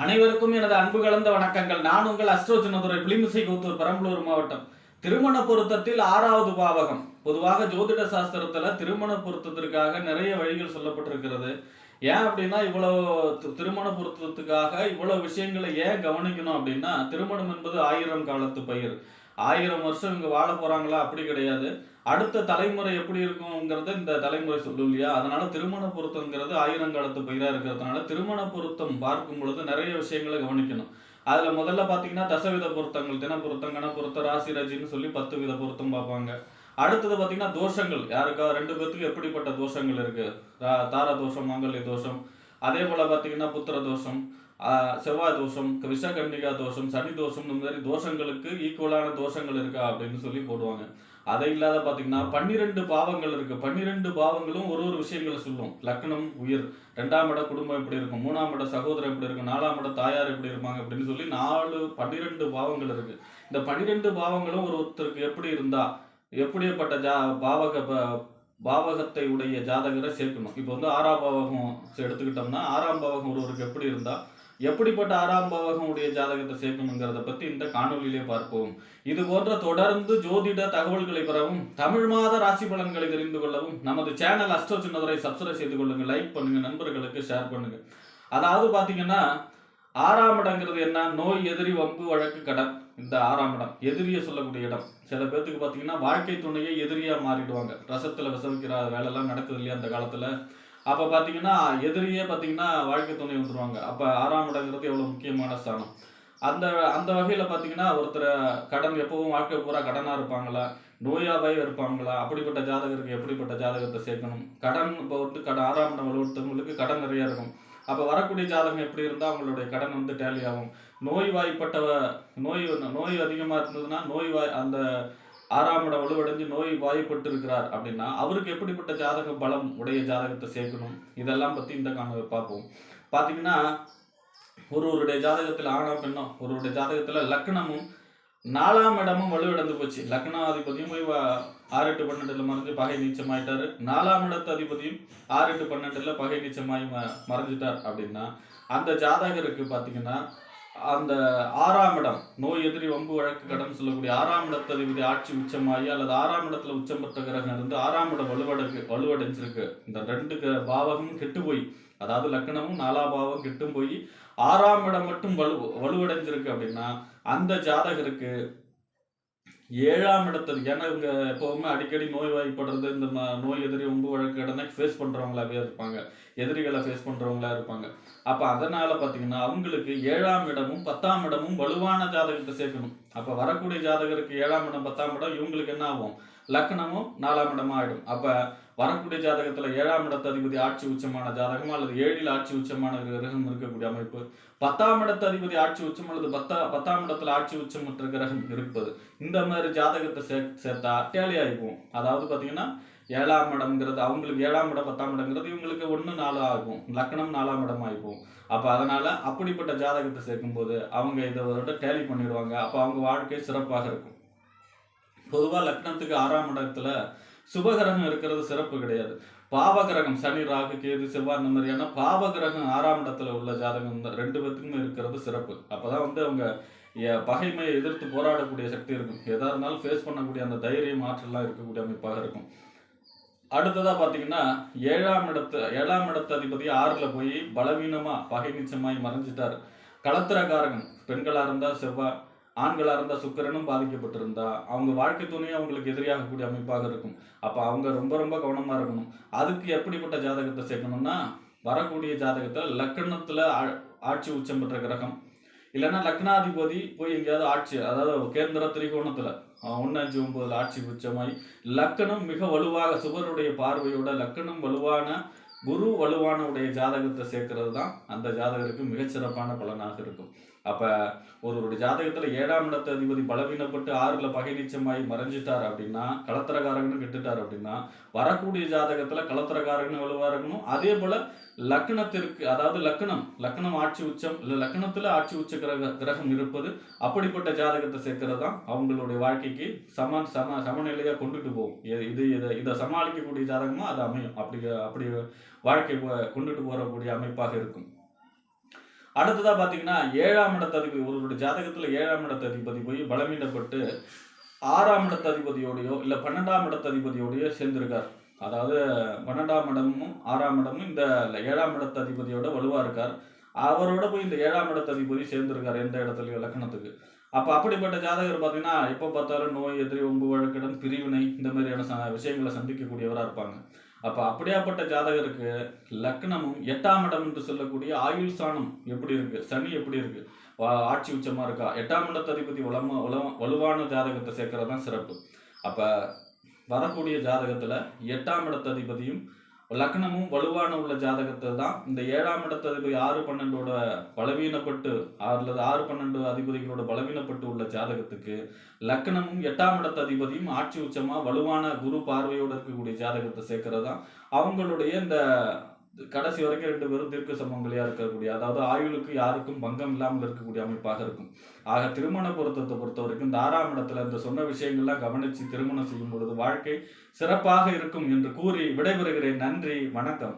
அனைவருக்கும் எனது அன்பு கலந்த வணக்கங்கள். நான் உங்கள் அஸ்ட்ரோ சின்னதுரை பிளிமிசை கூத்தூர் பெரம்பலூர் மாவட்டம். திருமண பொருத்தத்தில் ஆறாவது பாவகம். பொதுவாக ஜோதிட சாஸ்திரத்துல திருமண பொருத்தத்திற்காக நிறைய வழிகள் சொல்லப்பட்டிருக்கிறது. ஏன் அப்படின்னா இவ்வளவு திருமண பொருத்தத்துக்காக இவ்வளவு விஷயங்களை ஏன் கவனிக்கணும் அப்படின்னா திருமணம் என்பது ஆயிரம் காலத்து பயிர். ஆயிரம் வருஷம் இங்க வாழ போறாங்களா? அப்படி கிடையாது. அடுத்த தலைமுறை எப்படி இருக்குங்கிறத இந்த தலைமுறை சொல்லும் இல்லையா? அதனால திருமண பொருத்தங்கிறது ஆயிரம் காலத்து பயிரா இருக்கிறதுனால திருமண பொருத்தம் பார்க்கும் பொழுது நிறைய விஷயங்களை கவனிக்கணும். அதுல முதல்ல பாத்தீங்கன்னா தசவித பொருத்தங்கள் தின பொருத்தம் பொருத்தம் ராசி ரஜின்னு சொல்லி பத்து வித பொருத்தம் பார்ப்பாங்க. அடுத்தது பார்த்தீங்கன்னா தோஷங்கள். யாருக்கா? ரெண்டு பேர்த்துக்கு எப்படிப்பட்ட தோஷங்கள் இருக்கு? தா- தார தோஷம் மாங்கல்ய தோஷம். அதே போல பார்த்தீங்கன்னா புத்திர தோஷம் செவ்வாய் தோஷம் விஷகண்டிகா தோஷம் சனி தோஷம் இந்த மாதிரி தோஷங்களுக்கு ஈக்குவலான தோஷங்கள் இருக்கா அப்படின்னு சொல்லி போடுவாங்க. அதை இல்லாத பார்த்தீங்கன்னா பன்னிரெண்டு பாவங்கள் இருக்கு. பன்னிரெண்டு பாவங்களும் ஒரு ஒரு விஷயங்களை சொல்லும். லக்னம் உயிர். ரெண்டாம் இட குடும்பம் எப்படி இருக்கும்? மூணாம் இட சகோதரர் எப்படி இருக்கும்? நாலாம் இட தாயார் எப்படி இருப்பாங்க அப்படின்னு சொல்லி நாலு பன்னிரெண்டு பாவங்கள் இருக்கு. இந்த பன்னிரெண்டு பாவங்களும் ஒரு ஒருத்தருக்கு எப்படி இருந்தா எப்படிப்பட்ட ஜா பாவக பாவகத்தை உடைய ஜாதகரை சேர்க்கணும். இப்போ வந்து ஆறாம் பாவகம் எடுத்துக்கிட்டோம்னா ஆறாம் பாவகம் ஒருவருக்கு எப்படி இருந்தால் எப்படிப்பட்ட ஆறாம் பாவகம் உடைய ஜாதகத்தை சேர்க்கணுங்கிறத பற்றி இந்த காணொளியிலே பார்ப்போம். இது போன்ற தொடர்ந்து ஜோதிட தகவல்களை பெறவும் தமிழ் மாத ராசி பலன்களை தெரிந்து கொள்ளவும் நமது சேனல் அஸ்ட்ரோ சின்னதுரை சப்ஸ்கிரைப் செய்து கொள்ளுங்க லைக் பண்ணுங்க நண்பர்களுக்கு ஷேர் பண்ணுங்க. அதாவது பார்த்தீங்கன்னா ஆறாம் இடங்கிறது என்ன? நோய் எதிரி வம்பு வழக்கு கடன் இந்த ஆறாம் இடம் எதிரியை சொல்லக்கூடிய இடம். சில பேர்த்துக்கு பார்த்தீங்கன்னா வாழ்க்கை துணையை எதிரியாக மாறிடுவாங்க. ரசத்தில் விசவிக்கிற வேலைலாம் நடக்குது இல்லையா அந்த காலத்தில்? அப்போ பார்த்தீங்கன்னா எதிரியே பார்த்தீங்கன்னா வாழ்க்கை துணை வந்துடுவாங்க அப்போ ஆறாம் இடங்கிறது எவ்வளோ முக்கியமான ஸ்தானம். அந்த அந்த வகையில் பார்த்தீங்கன்னா ஒருத்தர் கடன் எப்பவும் வாழ்க்கை பூரா கடனாக இருப்பாங்களா? நோயாவே இருப்பாங்களா? அப்படிப்பட்ட ஜாதகருக்கு எப்படிப்பட்ட ஜாதகத்தை சேர்க்கணும்? கடன் இப்போ வந்து கடன் ஆறாம் இடம் ஒருத்தவங்களுக்கு கடன் நிறையா இருக்கும். அப்போ வரக்கூடிய ஜாதகம் எப்படி இருந்தால் அவங்களுடைய கடன் வந்து டேலி ஆகும். நோய் வாய்ப்பட்டவ நோய் நோய் அதிகமாக இருந்ததுன்னா நோய் வாய் அந்த ஆறாம் இடம் வலுவடைஞ்சு நோய் வாய்ப்பட்டு இருக்கிறார் அப்படின்னா அவருக்கு எப்படிப்பட்ட ஜாதக பலம் உடைய ஜாதகத்தை சேர்க்கணும்? இதெல்லாம் பற்றி இந்த காண பார்ப்போம். பார்த்தீங்கன்னா ஒருவருடைய ஜாதகத்தில் ஆணா பெண்ணும் ஒருவருடைய ஜாதகத்தில் லக்னமும் நாலாம் இடமும் வலுவிழந்து போச்சு. லக்னாதிபதியும் போய் ஆறு எட்டு பன்னெண்டுல மறைஞ்சு பகை நீச்சமாயிட்டாரு. நாலாம் இடத்து அதிபதியும் ஆறு எட்டு பன்னெண்டுல பகை நீச்சமாயி ம- மறைஞ்சிட்டார் அப்படின்னா அந்த ஜாதகருக்கு பாத்தீங்கன்னா அந்த ஆறாம் இடம் நோய் எதிரி வம்பு வழக்கு கடன் சொல்லக்கூடிய ஆறாம் இடத்து ஆட்சி உச்சமாகி அல்லது ஆறாம் இடத்துல உச்சம் பெற்ற கிரகம் இருந்து ஆறாம் இடம் வலுவடைக்கு வலுவடைஞ்சிருக்கு. இந்த ரெண்டு பாவகமும் கெட்டு போய் அதாவது லக்னமும் நாலா பாவம் கெட்டும் போய் ஆறாம் இடம் மட்டும் வலு வலுவடைஞ்சிருக்கு அப்படின்னா அந்த ஜாதகருக்கு ஏழாம் இடத்துல ஏன்னா இவங்க எப்பவுமே அடிக்கடி நோய்வாய்ப்படுறது இந்த ம- நோய் எதிரி ரொம்ப வழக்கு ஃபேஸ் பண்றவங்களாவே இருப்பாங்க. எதிரிகளை ஃபேஸ் பண்றவங்களா இருப்பாங்க. அப்ப அதனால பாத்தீங்கன்னா அவங்களுக்கு ஏழாம் இடமும் பத்தாம் இடமும் வலுவான ஜாதகத்தை சேர்க்கணும். அப்ப வரக்கூடிய ஜாதகருக்கு ஏழாம் இடம் பத்தாம் இடம் இவங்களுக்கு என்ன ஆகும்? லக்னமும் நாலாம் இடமா ஆயிடும். அப்ப வரக்கூடிய ஜாதகத்துல ஏழாம் இடத்து அதிபதி ஆட்சி உச்சமான ஜாதகம் அல்லது ஏழில் ஆட்சி உச்சமான கிரகம் இருக்கக்கூடிய அமைப்பு. பத்தாம் இடத்து அதிபதி ஆட்சி உச்சம் அல்லது பத்தா பத்தாம் இடத்துல ஆட்சி உச்சமற்ற கிரகம் இருப்பது. இந்த மாதிரி ஜாதகத்தை சே சேர்த்தா டேலி ஆகிப்போம் அதாவது பாத்தீங்கன்னா ஏழாம் இடம்ங்கிறது அவங்களுக்கு ஏழாம் இடம் பத்தாம் இடம்ங்கிறது இவங்களுக்கு ஒன்று நாலு ஆகும். லக்னம் நாலாம் இடம் ஆகிப்போம் அப்போ அதனால அப்படிப்பட்ட ஜாதகத்தை சேர்க்கும்போது அவங்க இதை டேலி பண்ணிடுவாங்க. அப்போ அவங்க வாழ்க்கை சிறப்பாக இருக்கும். பொதுவாக லக்னத்துக்கு ஆறாம் இடத்துல சுபகிரகம் இருக்கிறது சிறப்பு கிடையாது. பாவகிரகம் சனி ராகு கேது செவ்வாய் இந்த மாதிரியான பாவகிரகம் ஆறாம் இடத்துல உள்ள ஜாதகம் ரெண்டு பேத்துக்குமே இருக்கிறது சிறப்பு. அப்போதான் வந்து அவங்க பகைமையை எதிர்த்து போராடக்கூடிய சக்தி இருக்கும். எதா இருந்தாலும் ஃபேஸ் பண்ணக்கூடிய அந்த தைரியம் ஆற்றலாம் இருக்கக்கூடிய அமைப்பாக இருக்கும். அடுத்ததாக பார்த்தீங்கன்னா ஏழாம் இடத்து ஏழாம் இடத்து அதிபதி ஆறில் போய் பலவீனமாக பகை நிச்சயமாய் மறைஞ்சிட்டார். களத்திரகாரகன் பெண்களாக இருந்தால் செவ்வாய் ஆண்களாக இருந்தால் சுக்கிரனும் பாதிக்கப்பட்டிருந்தா அவங்க வாழ்க்கை துணையும் அவங்களுக்கு எதிரியாகக்கூடிய அமைப்பாக இருக்கும். அப்போ அவங்க ரொம்ப ரொம்ப கவனமா இருக்கணும். அதுக்கு எப்படிப்பட்ட ஜாதகத்தை சேர்க்கணும்னா வரக்கூடிய ஜாதகத்தில் லக்கணத்தில் ஆ- ஆட்சி உச்சம் பெற்ற கிரகம். இல்லைன்னா லக்னாதிபதி போய் எங்கேயாவது ஆட்சி அதாவது கேந்திர திரிகோணத்துல ஒன்று ஒண்ணு அஞ்சு ஒன்பதுல ஆட்சி உச்சமாய் லக்கணம் மிக வலுவாக சுவருடைய பார்வையோட லக்கணம் வலுவான குரு வலுவான உடைய ஜாதகத்தை சேர்க்கறது தான் அந்த ஜாதகருக்கு மிகச்சிறப்பான பலனாக இருக்கும். அப்போ ஒருவருடைய ஜாதகத்தில் ஏழாம் இடத்த அதிபதி பலவீனப்பட்டு ஆறில் பகை நீச்சமாயி மறைஞ்சிட்டார் அப்படின்னா களத்திரகாரங்கன்னு கெட்டுட்டார் அப்படின்னா வரக்கூடிய ஜாதகத்தில் களத்திரகாரகனும் வலுவாக இருக்கணும்? அதே போல் லக்னத்திற்கு அதாவது லக்னம் லக்னம் ஆட்சி உச்சம் இல்லை லக்னத்தில் ஆட்சி உச்ச கிரக கிரகம் இருப்பது அப்படிப்பட்ட ஜாதகத்தை சேர்க்கிறது தான் அவங்களுடைய வாழ்க்கைக்கு சம சம சமநிலையாக கொண்டுட்டு போகும். இது இதை இதை சமாளிக்கக்கூடிய ஜாதகமாக அது அமையும். அப்படி அப்படி வாழ்க்கை கொண்டுட்டு போகக்கூடிய அமைப்பாக இருக்கும். அடுத்ததாக பார்த்தீங்கன்னா ஏழாம் இடத்த அதிபதி ஒருவருடைய ஜாதகத்தில் ஏழாம் இடத்த அதிபதி போய் பலமீனப்பட்டு ஆறாம் இடத்த அதிபதியோடையோ இல்லை பன்னெண்டாம் இடத்த அதிபதியோடையோ சேர்ந்திருக்கார். அதாவது பன்னெண்டாம் இடமும் ஆறாம் இடமும் இந்த ஏழாம் இடத்த அதிபதியோட வலுவாக இருக்கார். அவரோட போய் இந்த ஏழாம் இடத்த அதிபதி சேர்ந்திருக்கார் எந்த இடத்துலையும் லக்கணத்துக்கு. அப்போ அப்படிப்பட்ட ஜாதகர் பார்த்தீங்கன்னா எப்போ பார்த்தாலும் நோய் எதிரி ஒம்பு வழக்குடன் பிரிவினை இந்த மாதிரியான ச- விஷயங்களை சந்திக்கக்கூடியவராக இருப்பாங்க. அப்ப அப்படியாப்பட்ட ஜாதகருக்கு லக்னமும் எட்டாம் இடம் என்று சொல்லக்கூடிய ஆயுள் சாணம் எப்படி இருக்கு? சனி எப்படி இருக்கு? ஆட்சி உச்சமா இருக்கா? எட்டாம் இடத்த அதிபதி வளம வலுவான ஜாதகத்தை சேர்க்கறது தான் சிறப்பு. அப்ப வரக்கூடிய ஜாதகத்துல எட்டாம் இடத்த அதிபதியும் லக்னமும் வலுவான உள்ள ஜாதகத்தை தான் இந்த ஏழாம் இடத்து அதிபதி ஆறு பன்னெண்டோட பலவீனப்பட்டு அல்லது ஆறு பன்னெண்டு அதிபதிகளோட பலவீனப்பட்டு உள்ள ஜாதகத்துக்கு லக்னமும் எட்டாம் இடத்து அதிபதியும் ஆட்சி உச்சமாக வலுவான குரு பார்வையோட இருக்கக்கூடிய ஜாதகத்தை சேர்க்கறது தான் அவங்களுடைய இந்த கடைசி வரைக்கும் ரெண்டு பேரும் தீர்க்க சமங்களையா இருக்கக்கூடிய அதாவது ஆயுளுக்கு யாருக்கும் பங்கம் இல்லாமல் இருக்கக்கூடிய அமைப்பாக இருக்கும். ஆக திருமண பொருத்தத்தை பொறுத்த வரைக்கும் இந்த ஆறாம் இடத்துல இந்த சொன்ன விஷயங்கள்லாம் கவனிச்சு திருமணம் செய்யும் பொழுது வாழ்க்கை சிறப்பாக இருக்கும் என்று கூறி விடைபெறுகிறேன். நன்றி வணக்கம்.